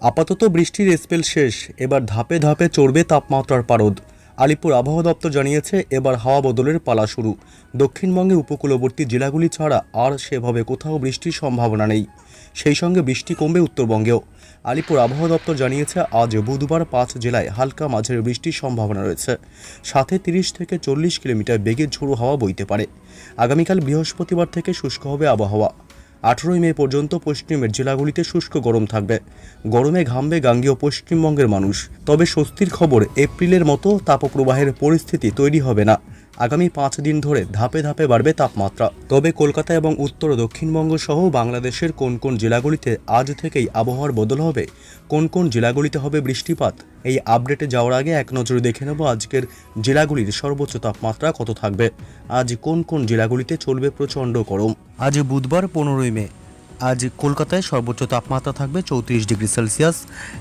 আপাতত বৃষ্টির স্পেল শেষ, এবার ধাপে ধাপে চড়বে তাপমাত্রার পারদ। আলিপুর আবহাওয়া দপ্তর জানিয়েছে, এবার হাওয়া বদলের পালা শুরু। দক্ষিণবঙ্গে উপকূলবর্তী জেলাগুলি ছাড়া আর সেভাবে কোথাও বৃষ্টির সম্ভাবনা নেই। সেই সঙ্গে বৃষ্টি কমবে উত্তরবঙ্গেও। আলিপুর আবহাওয়া দপ্তর জানিয়েছে, আজ বুধবার পাঁচ জেলায় হালকা মাঝের বৃষ্টির সম্ভাবনা রয়েছে। সাথে তিরিশ থেকে চল্লিশ কিলোমিটার বেগে ঝোড়ো হাওয়া বইতে পারে। আগামীকাল বৃহস্পতিবার থেকে শুষ্ক হবে আবহাওয়া। আঠেরোই মে পর্যন্ত পশ্চিমের জেলাগুলিতে শুষ্ক গরম থাকবে। গরমে ঘামবে গাঙ্গীয় পশ্চিমবঙ্গের মানুষ। তবে স্বস্তির খবর, এপ্রিলের মতো তাপপ্রবাহের পরিস্থিতি তৈরি হবে না। আগামী পাঁচ দিন ধরে ধাপে ধাপে বাড়বে তাপমাত্রা। তবে কলকাতা এবং উত্তর ও দক্ষিণবঙ্গ সহ বাংলাদেশের কোন কোন জেলাগুলিতে আজ থেকেই আবহাওয়ার বদল হবে, কোন কোন জেলাগুলিতে হবে বৃষ্টিপাত, এই আপডেটে যাওয়ার আগে এক নজরে দেখে নেব আজকের জেলাগুলির সর্বোচ্চ তাপমাত্রা কত থাকবে। আজ কোন কোন জেলাগুলিতে চলবে প্রচণ্ড গরম। আজ বুধবার পনেরোই মে আজ কলকাতায় সর্বোচ্চ তাপমাত্রা থাকবে চৌত্রিশ ডিগ্রি সেলসিয়াস।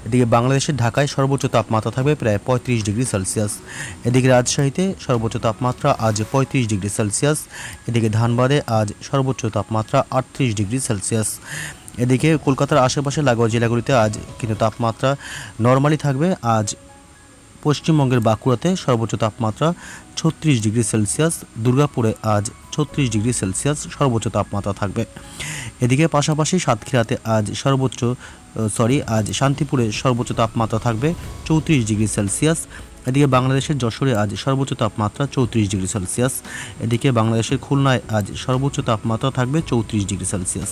এদিকে বাংলাদেশের ঢাকায় সর্বোচ্চ তাপমাত্রা থাকবে প্রায় পঁয়ত্রিশ ডিগ্রি সেলসিয়াস। এদিকে রাজশাহীতে সর্বোচ্চ তাপমাত্রা আজ পঁয়ত্রিশ ডিগ্রি সেলসিয়াস। এদিকে ধানবাদে আজ সর্বোচ্চ তাপমাত্রা আটত্রিশ ডিগ্রি সেলসিয়াস। এদিকে কলকাতার আশেপাশে লাগোয়া জেলাগুলিতে আজ কিন্তু তাপমাত্রা নর্মালি থাকবে। আজ পশ্চিমবঙ্গের বাঁকুড়াতে সর্বোচ্চ তাপমাত্রা ছত্রিশ ডিগ্রি সেলসিয়াস। দুর্গাপুরে আজ ছত্রিশ ডিগ্রি সেলসিয়াস সর্বোচ্চ তাপমাত্রা থাকবে। এদিকে পাশাপাশি সাতক্ষীরাতে আজ সর্বোচ্চ সরি আজ শান্তিপুরে সর্বোচ্চ তাপমাত্রা থাকবে চৌত্রিশ ডিগ্রি সেলসিয়াস। এদিকে বাংলাদেশের যশোরে আজ সর্বোচ্চ তাপমাত্রা চৌত্রিশ ডিগ্রি সেলসিয়াস। এদিকে বাংলাদেশের খুলনায় আজ সর্বোচ্চ তাপমাত্রা থাকবে চৌত্রিশ ডিগ্রি সেলসিয়াস।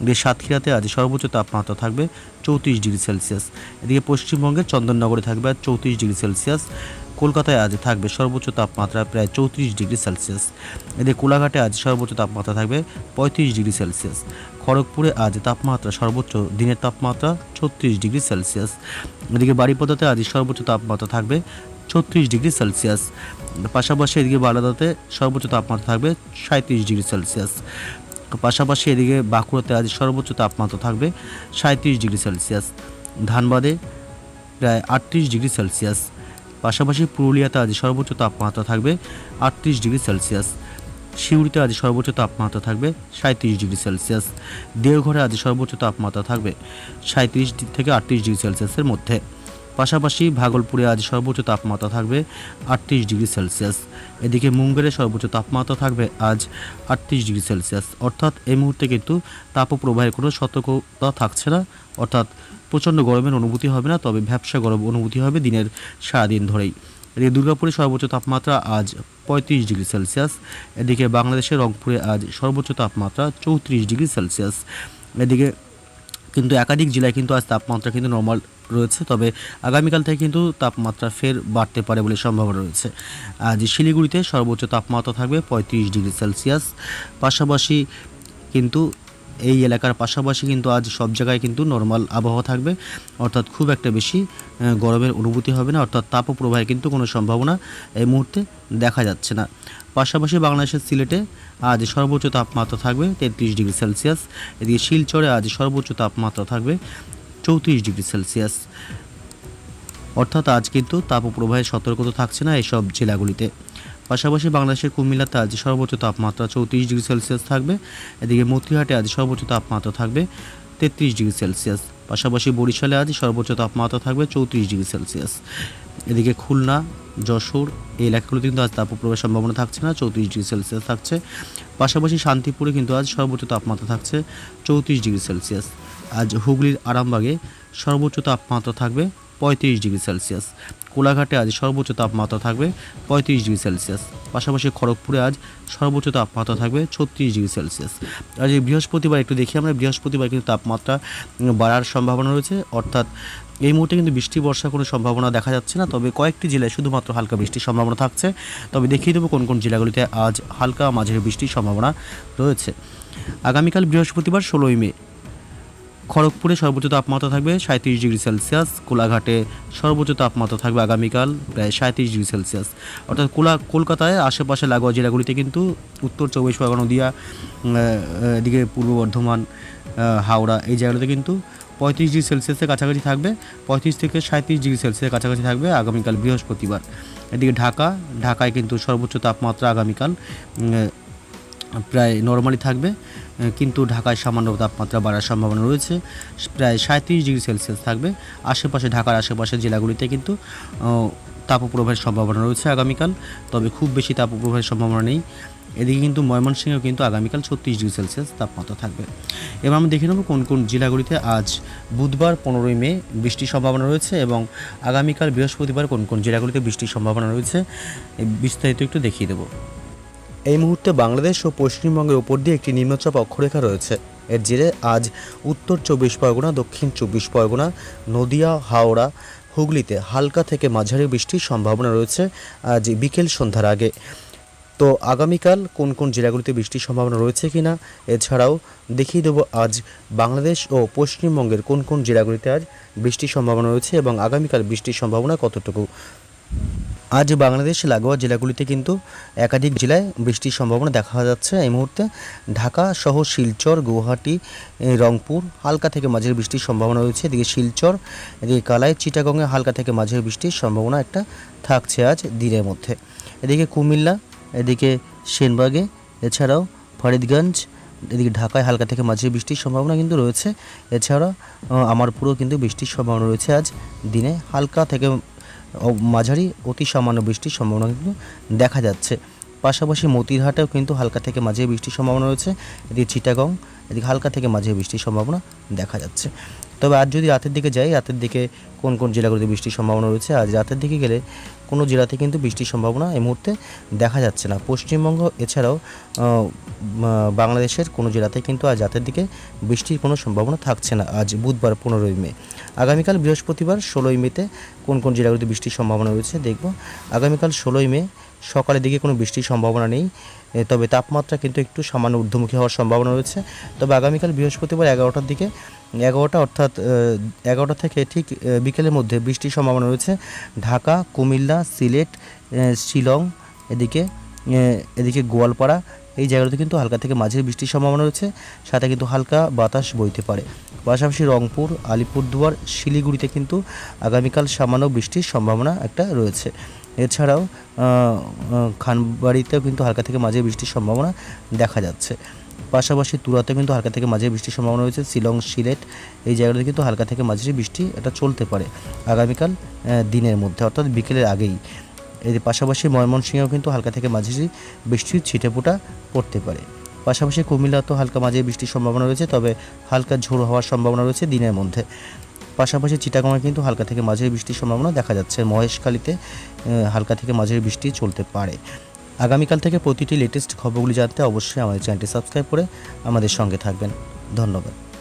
এদিকে সাতক্ষীরাতে আজ সর্বোচ্চ তাপমাত্রা থাকবে চৌত্রিশ ডিগ্রি সেলসিয়াস। এদিকে পশ্চিমবঙ্গের চন্দননগরে থাকবে আজ চৌত্রিশ ডিগ্রি সেলসিয়াস। কলকাতায় আজ থাকবে সর্বোচ্চ তাপমাত্রা প্রায় চৌত্রিশ ডিগ্রি সেলসিয়াস। এদিকে কোলাঘাটে আজ সর্বোচ্চ তাপমাত্রা থাকবে পঁয়ত্রিশ ডিগ্রি সেলসিয়াস। খড়গপুরে আজ তাপমাত্রা সর্বোচ্চ, দিনের তাপমাত্রা ছত্রিশ ডিগ্রি সেলসিয়াস। এদিকে বাড়িপদাতে আজ সর্বোচ্চ তাপমাত্রা থাকবে ছত্রিশ ডিগ্রি সেলসিয়াস। পাশাপাশি এদিকে বালাদাতে সর্বোচ্চ তাপমাত্রা থাকবে সাঁত্রিশ ডিগ্রি সেলসিয়াস। পাশাপাশি এদিকে বাঁকুড়াতে আজ সর্বোচ্চ তাপমাত্রা থাকবে সাঁত্রিশ ডিগ্রি সেলসিয়াস। ধানবাদে প্রায় আটত্রিশ ডিগ্রি সেলসিয়াস। পাশাপাশি পুরুলিয়াতে আজ সর্বোচ্চ তাপমাত্রা থাকবে আটত্রিশ ডিগ্রি সেলসিয়াস। সিউড়িতে আজ সর্বোচ্চ তাপমাত্রা থাকবে সাঁত্রিশ ডিগ্রি সেলসিয়াস। দেওঘরে আজ সর্বোচ্চ তাপমাত্রা থাকবে সাঁত্রিশ থেকে আটত্রিশ ডিগ্রি সেলসিয়াসের মধ্যে। পাশাপাশি ভাগলপুরে আজ সর্বোচ্চ তাপমাত্রা থাকবে আটত্রিশ ডিগ্রি সেলসিয়াস। এদিকে মুঙ্গেরে সর্বোচ্চ তাপমাত্রা থাকবে আজ আটত্রিশ ডিগ্রি সেলসিয়াস। অর্থাৎ এই মুহূর্তে কিন্তু তাপপ্রবাহের কোনো সতর্কতা থাকছে না। অর্থাৎ প্রচণ্ড গরমের অনুভূতি হবে না, তবে ভ্যাবসা গরম অনুভূতি হবে দিনের সারাদিন ধরেই। এদিকে দুর্গাপুরে সর্বোচ্চ তাপমাত্রা আজ পঁয়ত্রিশ ডিগ্রি সেলসিয়াস, এদিকে বাংলাদেশের রংপুরে আজ সর্বোচ্চ তাপমাত্রা চৌত্রিশ ডিগ্রি সেলসিয়াস। এদিকে কিন্তু একাধিক জেলায় কিন্তু আজ তাপমাত্রা কিন্তু নর্মাল রয়েছে, তবে আগামীকাল থেকে কিন্তু তাপমাত্রা ফের বাড়তে পারে বলে সম্ভাবনা রয়েছে। আজ শিলিগুড়িতে সর্বোচ্চ তাপমাত্রা থাকবে পঁয়ত্রিশ ডিগ্রি সেলসিয়াস, পাশাপাশি কিন্তু এই এলাকার পাশাপাশি কিন্তু আজ সব জায়গায় কিন্তু নর্মাল আবহাওয়া থাকবে। অর্থাৎ খুব একটা বেশি গরমের অনুভূতি হবে না, অর্থাৎ তাপপ্রবাহের কিন্তু কোনো সম্ভাবনা এই মুহূর্তে দেখা যাচ্ছে না। পাশাপাশি বাংলাদেশের সিলেটে আজ সর্বোচ্চ তাপমাত্রা থাকবে তেত্রিশ ডিগ্রি সেলসিয়াস। এদিকে শিলচরে আজ সর্বোচ্চ তাপমাত্রা থাকবে চৌত্রিশ ডিগ্রি সেলসিয়াস। অর্থাৎ আজ কিন্তু তাপপ্রবাহের সতর্কতা থাকছে না এইসব জেলাগুলিতে। পাশাপাশি বাংলাদেশের কুমিল্লাতে আজ সর্বোচ্চ তাপমাত্রা চৌত্রিশ ডিগ্রি সেলসিয়াস থাকবে। এদিকে মতিহাটে আজ সর্বোচ্চ তাপমাত্রা থাকবে তেত্রিশ ডিগ্রি সেলসিয়াস। পাশাপাশি বরিশালে আজ সর্বোচ্চ তাপমাত্রা থাকবে চৌত্রিশ ডিগ্রি সেলসিয়াস। এদিকে খুলনা, যশোর এই এলাকাগুলোতে কিন্তু আজ তাপপ্রবাহের সম্ভাবনা থাকছে না, চৌত্রিশ ডিগ্রি সেলসিয়াস থাকছে। পাশাপাশি শান্তিপুরে কিন্তু আজ সর্বোচ্চ তাপমাত্রা থাকছে চৌত্রিশ ডিগ্রি সেলসিয়াস। আজ হুগলির আরামবাগে সর্বোচ্চ তাপমাত্রা থাকবে পঁয়ত্রিশ ডিগ্রি সেলসিয়াস। কোলাঘাটে আজ সর্বোচ্চ তাপমাত্রা থাকবে পঁয়ত্রিশ ডিগ্রি সেলসিয়াস। পাশাপাশি খড়গপুরে আজ সর্বোচ্চ তাপমাত্রা থাকবে ছত্রিশ ডিগ্রি সেলসিয়াস। আজ বৃহস্পতিবার একটু দেখি আমরা, বৃহস্পতিবার কিন্তু তাপমাত্রা বাড়ার সম্ভাবনা রয়েছে। অর্থাৎ এই মুহূর্তে কিন্তু বৃষ্টি, বর্ষার কোনো সম্ভাবনা দেখা যাচ্ছে না। তবে কয়েকটি জেলায় শুধুমাত্র হালকা বৃষ্টির সম্ভাবনা থাকছে। তবে দেখিয়ে দেবো কোন কোন জেলাগুলিতে আজ হালকা মাঝারি বৃষ্টির সম্ভাবনা রয়েছে। আগামীকাল বৃহস্পতিবার ষোলোই মে খড়গপুরে সর্বোচ্চ তাপমাত্রা থাকবে সাঁত্রিশ ডিগ্রি সেলসিয়াস, কোলাঘাটে সর্বোচ্চ তাপমাত্রা থাকবে আগামীকাল প্রায় সাঁত্রিশ ডিগ্রি সেলসিয়াস। অর্থাৎ কোলা, কলকাতায় আশেপাশে লাগোয়া জেলাগুলিতে কিন্তু উত্তর চব্বিশ পরগনা, নদিয়া এদিকে পূর্ব বর্ধমান হাওড়া এই জায়গাগুলোতে কিন্তু পঁয়ত্রিশ ডিগ্রি সেলসিয়াসের কাছাকাছি থাকবে। পঁয়ত্রিশ থেকে সাঁত্রিশ ডিগ্রি সেলসিয়াসের কাছাকাছি থাকবে আগামীকাল বৃহস্পতিবার। এদিকে ঢাকা, ঢাকায় কিন্তু সর্বোচ্চ তাপমাত্রা আগামীকাল প্রায় নর্মালি থাকবে কিন্তু ঢাকায় সামান্য তাপমাত্রা বাড়ার সম্ভাবনা রয়েছে। প্রায় সাঁত্রিশ ডিগ্রি সেলসিয়াস থাকবে। আশেপাশে, ঢাকার আশেপাশের জেলাগুলিতে কিন্তু তাপপ্রবাহের সম্ভাবনা রয়েছে আগামীকাল, তবে খুব বেশি তাপপ্রবাহের সম্ভাবনা নেই। এদিকে কিন্তু ময়মনসিংহেও কিন্তু আগামীকাল ছত্রিশ ডিগ্রি সেলসিয়াস তাপমাত্রা থাকবে। এবার আমরা দেখে নেব কোন কোন জেলাগুলিতে আজ বুধবার পনেরোই মে বৃষ্টির সম্ভাবনা রয়েছে এবং আগামীকাল বৃহস্পতিবার কোন কোন জেলাগুলিতে বৃষ্টির সম্ভাবনা রয়েছে বিস্তারিত একটু দেখিয়ে দেবো। এই মুহূর্তে বাংলাদেশ ও পশ্চিমবঙ্গের ওপর দিয়ে একটি নিম্নচাপ অক্ষরেখা রয়েছে। এর জেরে আজ উত্তর চব্বিশ পরগনা, দক্ষিণ চব্বিশ পরগনা, নদিয়া, হাওড়া, হুগলিতে হালকা থেকে মাঝারি বৃষ্টির সম্ভাবনা রয়েছে আজ বিকেল সন্ধ্যার আগে। তো আগামীকাল কোন কোন জেলাগুলিতে বৃষ্টির সম্ভাবনা রয়েছে কিনা, এছাড়াও দেখিয়ে দেবো আজ বাংলাদেশ ও পশ্চিমবঙ্গের কোন কোন জেলাগুলিতে আজ বৃষ্টির সম্ভাবনা রয়েছে এবং আগামীকাল বৃষ্টির সম্ভাবনা কতটুকু। আজ বাংলাদেশ লাগোয়া জেলাগুলিতে কিন্তু একাধিক জেলায় বৃষ্টির সম্ভাবনা দেখা যাচ্ছে। এই মুহূর্তে ঢাকা সহ শিলচর গুয়াহাটি রংপুর হালকা থেকে মাঝের বৃষ্টির সম্ভাবনা রয়েছে। এদিকে শিলচর এদিকে কালাই চিটাগংয়ে হালকা থেকে মাঝের বৃষ্টির সম্ভাবনা একটা থাকছে আজ দিনের মধ্যে। এদিকে কুমিল্লা এদিকে সেনবাগে এছাড়াও ফরিদগঞ্জ এদিকে ঢাকায় হালকা থেকে মাঝারি বৃষ্টির সম্ভাবনা কিন্তু রয়েছে। এছাড়া আহ, আমার পুরো কিন্তু বৃষ্টির সম্ভাবনা রয়েছে আজ দিনে। হালকা থেকে মাঝারি, অতি সামান্য বৃষ্টির সম্ভাবনা কিন্তু দেখা যাচ্ছে। পাশাপাশি মতিরহাটেও কিন্তু হালকা থেকে মাঝে বৃষ্টির সম্ভাবনা রয়েছে। এদিকে চিটাগং, এদিকে হালকা থেকে মাঝে বৃষ্টির সম্ভাবনা দেখা যাচ্ছে। তবে আজ যদি রাতের দিকে যাই, রাতের দিকে কোন কোন জেলাগুলিতে বৃষ্টির সম্ভাবনা রয়েছে? আজ রাতের দিকে গেলে কোনো জেলাতে কিন্তু বৃষ্টির সম্ভাবনা এই মুহূর্তে দেখা যাচ্ছে না। পশ্চিমবঙ্গ এছাড়াও বাংলাদেশের কোনো জেলাতে কিন্তু আজ রাতের দিকে বৃষ্টির কোনো সম্ভাবনা থাকছে না। আজ বুধবার পনেরোই মে। আগামীকাল বৃহস্পতিবার ষোলোই মেতে কোন কোন জেলাগুলিতে বৃষ্টির সম্ভাবনা রয়েছে দেখব। আগামীকাল ষোলোই মে, সকালের দিকে কোনো বৃষ্টির সম্ভাবনা নেই তবে তাপমাত্রা কিন্তু একটু সামান্য ঊর্ধ্বমুখী হওয়ার সম্ভাবনা রয়েছে। তবে আগামীকাল বৃহস্পতিবার এগারোটার দিকে এগারোটা অর্থাৎ এগারোটা থেকে ঠিক বিকেলের মধ্যে বৃষ্টির সম্ভাবনা রয়েছে। ঢাকা, কুমিল্লা, সিলেট শিলং, এদিকে এদিকে গোয়ালপাড়া, এই জায়গাগুলোতে কিন্তু হালকা থেকে মাঝের বৃষ্টির সম্ভাবনা রয়েছে। সাথে কিন্তু হালকা বাতাস বইতে পারে। পাশাপাশি রংপুর, আলিপুরদুয়ার, শিলিগুড়িতে কিন্তু আগামীকাল সামান্য বৃষ্টির সম্ভাবনা একটা রয়েছে। এছাড়াও খানবাড়িতেও কিন্তু হালকা থেকে মাঝে বৃষ্টির সম্ভাবনা দেখা যাচ্ছে। পাশাপাশি তুরাতে কিন্তু হালকা থেকে মাঝে বৃষ্টির সম্ভাবনা রয়েছে। শিলং, সিলেট, এই জায়গাগুলোতে কিন্তু হালকা থেকে মাঝারি বৃষ্টি এটা চলতে পারে আগামীকাল দিনের মধ্যে, অর্থাৎ বিকেলের আগেই। এর পাশাপাশি ময়মনসিংহেও কিন্তু হালকা থেকে মাঝারি বৃষ্টির ছিটেফোঁটা পড়তে পারে। পাশাপাশি কুমিল্লাতেও হালকা মাঝে বৃষ্টির সম্ভাবনা রয়েছে, তবে হালকা ঝোড়ো হওয়ার সম্ভাবনা রয়েছে দিনের মধ্যে। পাশাপাশি চিটাগংয়ে কিন্তু হালকা থেকে মাঝারি বৃষ্টির সম্ভাবনা দেখা যাচ্ছে। মহেশখালীতে হালকা থেকে মাঝারি বৃষ্টি চলতে পারে। আগামীকাল থেকে প্রতিটি লেটেস্ট খবরগুলি জানতে অবশ্যই আমাদের চ্যানেলটি সাবস্ক্রাইব করে আমাদের সঙ্গে থাকবেন। ধন্যবাদ।